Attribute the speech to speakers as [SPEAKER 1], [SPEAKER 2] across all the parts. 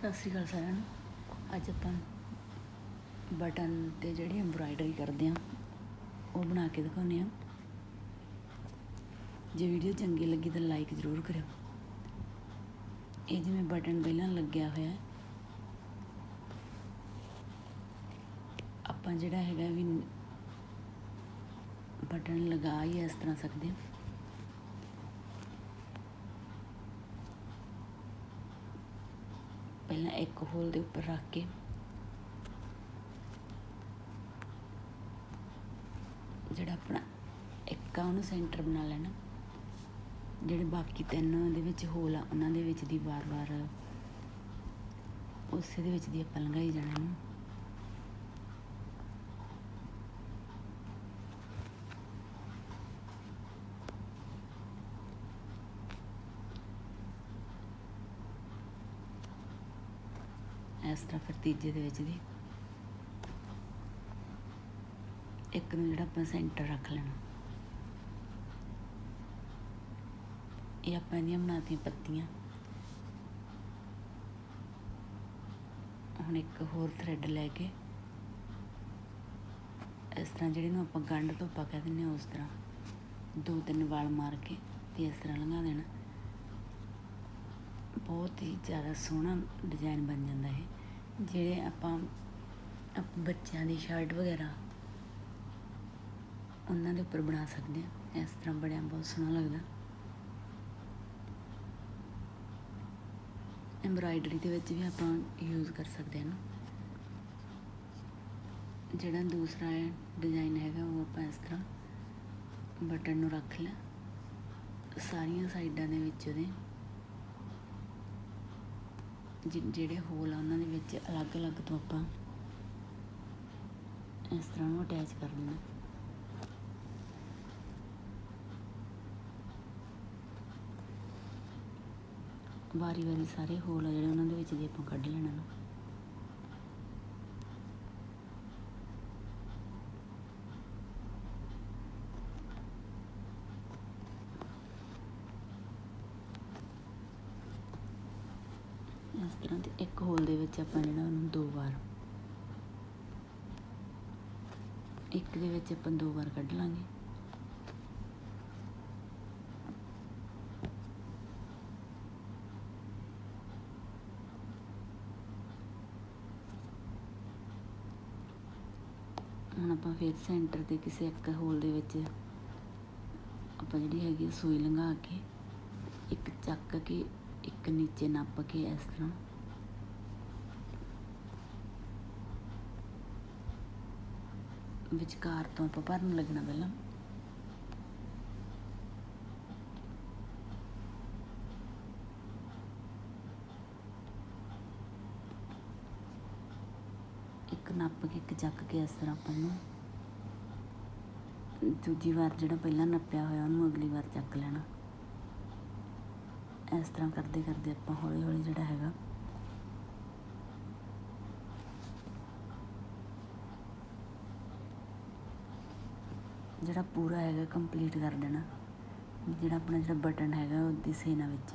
[SPEAKER 1] ਸਤਿ ਸ਼੍ਰੀ ਅਕਾਲ ਸਾਰਿਆਂ ਨੂੰ। ਅੱਜ ਆਪਾਂ ਬਟਨ ਤੇ ਜਿਹੜੀ ਐਮਬਰਾਇਡਰੀ ਕਰਦੇ ਆ ਉਹ ਬਣਾ ਕੇ ਦਿਖਾਉਂਦੇ ਆ ਜੇ ਵੀਡੀਓ ਚੰਗੀ ਲੱਗੀ ਤਾਂ ਲਾਈਕ ਜ਼ਰੂਰ ਕਰਿਓ। ਇਹ ਜਿਵੇਂ ਬਟਨ ਪਹਿਲਾਂ ਲੱਗਿਆ ਹੋਇਆ ਆਪਾਂ ਜਿਹੜਾ ਹੈਗਾ ਵੀ ਬਟਨ ਲਗਾ ਹੀ ਇਸ ਤਰ੍ਹਾਂ ਸਕਦੇ ਹਾਂ। ਪਹਿਲਾਂ ਇੱਕ ਹੋਲ ਦੇ ਉੱਪਰ ਰੱਖ ਕੇ। ਜਿਹੜਾ ਆਪਣਾ ਇੱਕ ਆ, ਉਹਨੂੰ ਸੈਂਟਰ ਬਣਾ ਲੈਣਾ। ਜਿਹੜੇ ਬਾਕੀ ਤਿੰਨ ਦੇ ਵਿੱਚ ਹੋਲ ਆ, ਉਹਨਾਂ ਦੇ ਵਿੱਚ ਦੀ ਵਾਰ-ਵਾਰ, ਉਸੇ ਦੇ ਵਿੱਚ ਦੀ ਆਪਾਂ ਲੰਘਾਈ ਜਾਣਾ ਇਹਨੂੰ। ਇਸ ਤਰ੍ਹਾਂ ਫਿਰ ਤੀਜੇ ਦੇ ਵਿੱਚ ਦੀ। ਇੱਕ ਨੂੰ ਜਿਹੜਾ ਆਪਾਂ ਸੈਂਟਰ ਰੱਖ ਲੈਣਾ। ਇਹ ਆਪਾਂ ਇਹਦੀਆਂ ਬਣਾਤੀਆਂ ਪੱਤੀਆਂ। ਹੁਣ ਇੱਕ ਹੋਰ ਥ੍ਰੈਡ ਲੈ ਕੇ ਇਸ ਤਰ੍ਹਾਂ ਜਿਹੜੇ ਨੂੰ ਆਪਾਂ ਗੰਢ ਤੋਂ ਪਾ ਕਹਿ ਦਿੰਦੇ ਹਾਂ ਉਸ ਤਰ੍ਹਾਂ ਦੋ ਤਿੰਨ ਵਾਲ ਮਾਰ ਕੇ ਤੇ ਇਸ ਤਰ੍ਹਾਂ ਲੰਘਾ ਦੇਣਾ। ਬਹੁਤ ਹੀ ਜ਼ਿਆਦਾ ਸੋਹਣਾ ਡਿਜ਼ਾਈਨ ਬਣ ਜਾਂਦਾ ਹੈ ਜਿਹੜੇ ਆਪਾਂ ਬੱਚਿਆਂ ਦੀ ਸ਼ਰਟ ਵਗੈਰਾ, ਉਹਨਾਂ ਦੇ ਉੱਪਰ ਬਣਾ ਸਕਦੇ ਹਾਂ। ਇਸ ਤਰ੍ਹਾਂ ਬਣਿਆ, ਬਹੁਤ ਸੋਹਣਾ ਲੱਗਦਾ। ਐਮਬਰਾਇਡਰੀ ਦੇ ਵਿੱਚ ਵੀ ਆਪਾਂ ਯੂਜ਼ ਕਰ ਸਕਦੇ ਹਾਂ ਜਿਹੜਾ ਦੂਸਰਾ ਡਿਜ਼ਾਈਨ ਹੈਗਾ, ਉਹ ਆਪਾਂ ਇਸ ਤਰ੍ਹਾਂ ਬਟਨ ਨੂੰ ਰੱਖ ਲਿਆ। ਸਾਰੀਆਂ ਸਾਈਡਾਂ ਦੇ ਵਿੱਚ ਉਹਦੇ ਜਿਹੜੇ ਹੋਲ ਆ, ਉਹਨਾਂ ਦੇ ਵਿੱਚ ਅਲੱਗ-ਅਲੱਗ ਤੋਂ ਆਪਾਂ ਇਸ ਤਰ੍ਹਾਂ ਨੂੰ ਅਟੈਚ ਕਰ ਲੈਣਾ ਵਾਰੀ-ਵਾਰੀ ਸਾਰੇ ਹੋਲ ਆ ਜਿਹੜੇ ਉਹਨਾਂ ਦੇ ਵਿੱਚ ਦੀ ਆਪਾਂ ਕੱਢ ਲੈਣਾ ਨੂੰ ਇਸ ਤਰ੍ਹਾਂ ਤੇ ਇੱਕ ਹੋਲ ਦੇ ਵਿੱਚ ਆਪਾਂ ਜਿਹੜਾ ਉਹਨੂੰ ਦੋ ਵਾਰ ਇੱਕ ਦੇ ਵਿੱਚ ਆਪਾਂ ਦੋ ਵਾਰ ਕੱਢ ਲਾਂਗੇ। ਹੁਣ ਆਪਾਂ ਫਿਰ ਸੈਂਟਰ ਤੇ ਕਿਸੇ ਇੱਕ ਹੋਲ ਦੇ ਵਿੱਚ ਆਪਾਂ ਜਿਹੜੀ ਹੈਗੀ ਸੂਈ ਲੰਘਾ ਕੇ ਇੱਕ ਚੱਕ ਕੇ ਇੱਕ ਨੀਚੇ ਨੱਪ ਕੇ ਇਸ ਤਰ੍ਹਾਂ। ਵਿਚਕਾਰ ਤੋਂ ਆਪਾਂ ਭਰਨ ਲੱਗਣਾ ਪਹਿਲਾਂ। ਇੱਕ ਨੱਪ ਕੇ ਇੱਕ ਚੱਕ ਕੇ ਇਸ ਤਰ੍ਹਾਂ ਆਪਾਂ ਨੂੰ ਦੂਜੀ ਵਾਰ ਜਿਹੜਾ ਪਹਿਲਾਂ ਨੱਪਿਆ ਹੋਇਆ ਉਹਨੂੰ ਅਗਲੀ ਵਾਰ ਚੱਕ ਲੈਣਾ। ਇਸ ਤਰ੍ਹਾਂ ਕਰਦੇ ਕਰਦੇ ਆਪਾਂ ਹੌਲੀ ਹੌਲੀ ਜਿਹੜਾ ਹੈਗਾ ਜਿਹੜਾ ਪੂਰਾ ਹੈਗਾ ਕੰਪਲੀਟ ਕਰ ਦੇਣਾ। ਜਿਹੜਾ ਆਪਣਾ ਜਿਹੜਾ ਬਟਨ ਹੈਗਾ ਉਹ ਦਿਸੇ ਨਾ ਵਿੱਚ।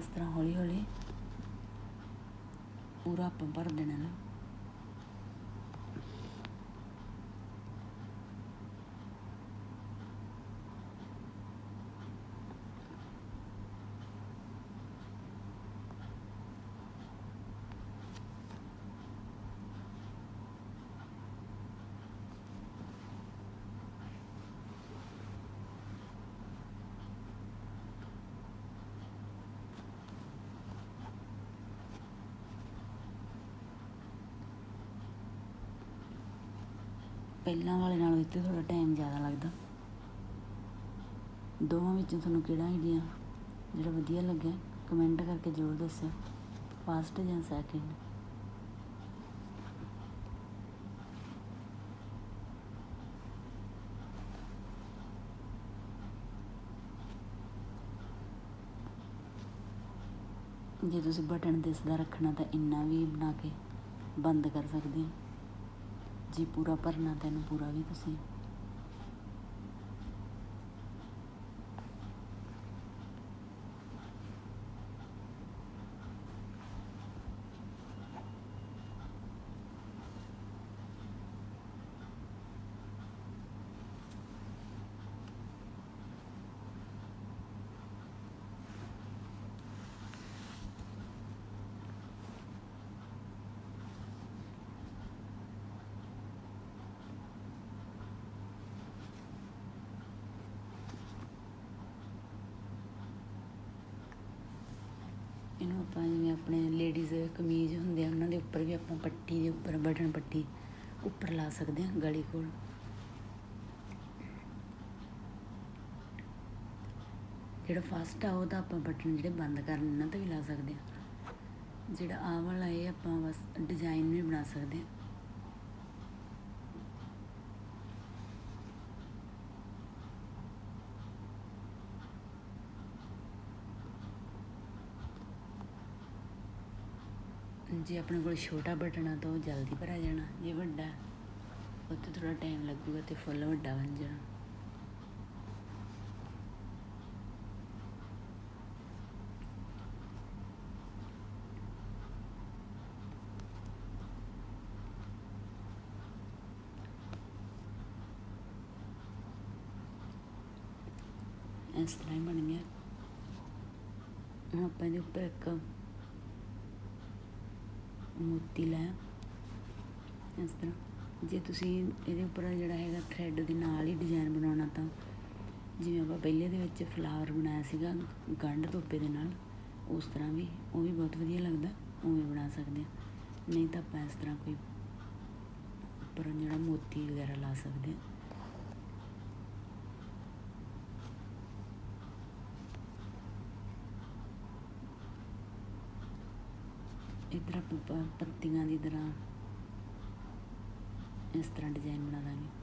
[SPEAKER 1] ਇਸ ਤਰ੍ਹਾਂ ਹੌਲੀ ਹੌਲੀ ਪੂਰਾ ਆਪਾਂ ਭਰ ਦੇਣਾ ਨਾ। ਪਹਿਲਾਂ ਵਾਲੇ ਨਾਲੋਂ ਇੱਥੇ ਥੋੜਾ ਟਾਈਮ ਜ਼ਿਆਦਾ ਲੱਗਦਾ। ਦੋਵਾਂ ਵਿੱਚੋਂ ਤੁਹਾਨੂੰ ਕਿਹੜਾ ਆਈਡੀਆ ਜਿਹੜਾ ਵਧੀਆ ਲੱਗਿਆ ਕਮੈਂਟ ਕਰਕੇ ਜ਼ਰੂਰ ਦੱਸਿਓ। ਫਾਸਟ ਜਾਂ ਸੈਕਿੰਡ ਜੇ ਤੁਸੀਂ ਬਟਨ ਦਿਸਦਾ ਰੱਖਣਾ ਤਾਂ ਇੰਨਾ ਵੀ ਬਣਾ ਕੇ ਬੰਦ ਕਰ ਸਕਦੇ ਹੋ। ਜੀ ਪੂਰਾ ਭਰਨਾ ਤੈਨੂੰ ਪੂਰਾ ਵੀ ਤੁਸੀਂ ਇਹਨੂੰ ਆਪਾਂ ਜਿਵੇਂ ਆਪਣੇ ਲੇਡੀਜ਼ ਕਮੀਜ਼ ਹੁੰਦੇ ਆ, ਉਹਨਾਂ ਦੇ ਉੱਪਰ ਵੀ ਆਪਾਂ ਪੱਟੀ ਦੇ ਉੱਪਰ, ਬਟਨ ਪੱਟੀ ਉੱਪਰ ਲਾ ਸਕਦੇ ਹਾਂ ਗਲੇ ਕੋਲ। ਜਿਹੜਾ ਫਸਟ ਆ ਉਹਦਾ ਆਪਾਂ ਬਟਨ ਜਿਹੜੇ ਬੰਦ ਕਰਨ ਇਹਨਾਂ ਤੇ ਵੀ ਲਾ ਸਕਦੇ ਹਾਂ। ਜਿਹੜਾ ਆਹ ਵਾਲਾ, ਇਹ ਆਪਾਂ ਬਸ ਡਿਜ਼ਾਈਨ ਵੀ ਬਣਾ ਸਕਦੇ ਹਾਂ। ਜੇ ਆਪਣੇ ਕੋਲ ਛੋਟਾ ਬਟਨ ਆ ਤਾਂ ਉਹ ਜਲਦੀ ਭਰ ਜਾਣਾ, ਜੇ ਵੱਡਾ ਉਹ 'ਤੇ ਥੋੜਾ ਟਾਈਮ ਲੱਗੂਗਾ ਤੇ ਫੁੱਲ ਵੱਡਾ ਬਣ ਜਾਣਾ। ਇਸ ਤਰ੍ਹਾਂ ਹੀ ਬਣ ਗਿਆ। ਹੁਣ ਆਪਾਂ ਇਹਦੇ ਉੱਪਰ ਇੱਕ ਮੋਤੀ ਲਾਇਆ ਇਸ ਤਰ੍ਹਾਂ। ਜੇ ਤੁਸੀਂ ਇਹਦੇ ਉੱਪਰ ਜਿਹੜਾ ਹੈਗਾ ਥਰੈਡ ਦੇ ਨਾਲ ਹੀ ਡਿਜ਼ਾਈਨ ਬਣਾਉਣਾ ਤਾਂ ਜਿਵੇਂ ਆਪਾਂ ਪਹਿਲੇ ਦੇ ਵਿੱਚ ਫਲਾਵਰ ਬਣਾਇਆ ਸੀਗਾ ਗੰਢ ਧੋਪੇ ਦੇ ਨਾਲ, ਉਸ ਤਰ੍ਹਾਂ ਵੀ ਉਹ ਵੀ ਬਹੁਤ ਵਧੀਆ ਲੱਗਦਾ, ਉਵੇਂ ਬਣਾ ਸਕਦੇ ਹਾਂ। ਨਹੀਂ ਤਾਂ ਆਪਾਂ ਇਸ ਤਰ੍ਹਾਂ ਕੋਈ ਉੱਪਰ ਜਿਹੜਾ ਮੋਤੀ ਵਗੈਰਾ ਲਾ ਸਕਦੇ ਹਾਂ। ਇੱਧਰ ਆਪਾਂ ਪੱਤੀਆਂ ਦੀ ਤਰ੍ਹਾਂ ਇਸ ਤਰ੍ਹਾਂ ਡਿਜ਼ਾਈਨ ਬਣਾ ਦਾਂਗੇ।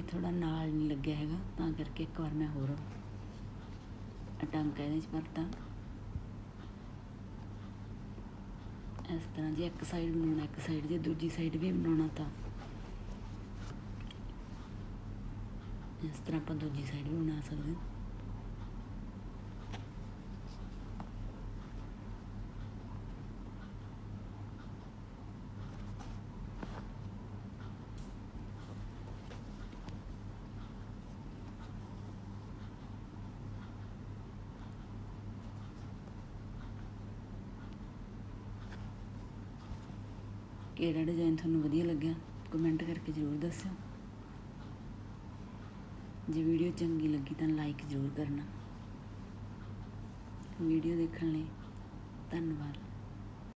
[SPEAKER 1] ਇਹ ਥੋੜਾ ਨਾਲ ਨਹੀਂ ਲੱਗਿਆ ਹੈਗਾ, ਤਾਂ ਕਰਕੇ ਇੱਕ ਵਾਰ ਮੈਂ ਹੋਰ ਟਾਂਕਾ ਇਹਦੇ ਚ ਭਰਤਾ ਇਸ ਤਰ੍ਹਾਂ ਜੇ ਇੱਕ ਸਾਈਡ ਬਣਾਉਣਾ, ਇੱਕ ਸਾਈਡ ਜੇ ਦੂਜੀ ਸਾਈਡ ਵੀ ਬਣਾਉਣਾ ਤਾਂ ਇਸ ਤਰ੍ਹਾਂ ਆਪਾਂ ਦੂਜੀ ਸਾਈਡ ਵੀ ਬਣਾ ਸਕਦੇ ਹਾਂ। ਕਿਹੜਾ ਡਿਜ਼ਾਈਨ ਤੁਹਾਨੂੰ ਵਧੀਆ ਲੱਗਿਆ ਕਮੈਂਟ ਕਰਕੇ ਜ਼ਰੂਰ ਦੱਸਿਓ। ਜੇ ਵੀਡੀਓ ਚੰਗੀ ਲੱਗੀ ਤਾਂ ਲਾਈਕ ਜ਼ਰੂਰ ਕਰਨਾ। ਵੀਡੀਓ ਦੇਖਣ ਲਈ ਧੰਨਵਾਦ।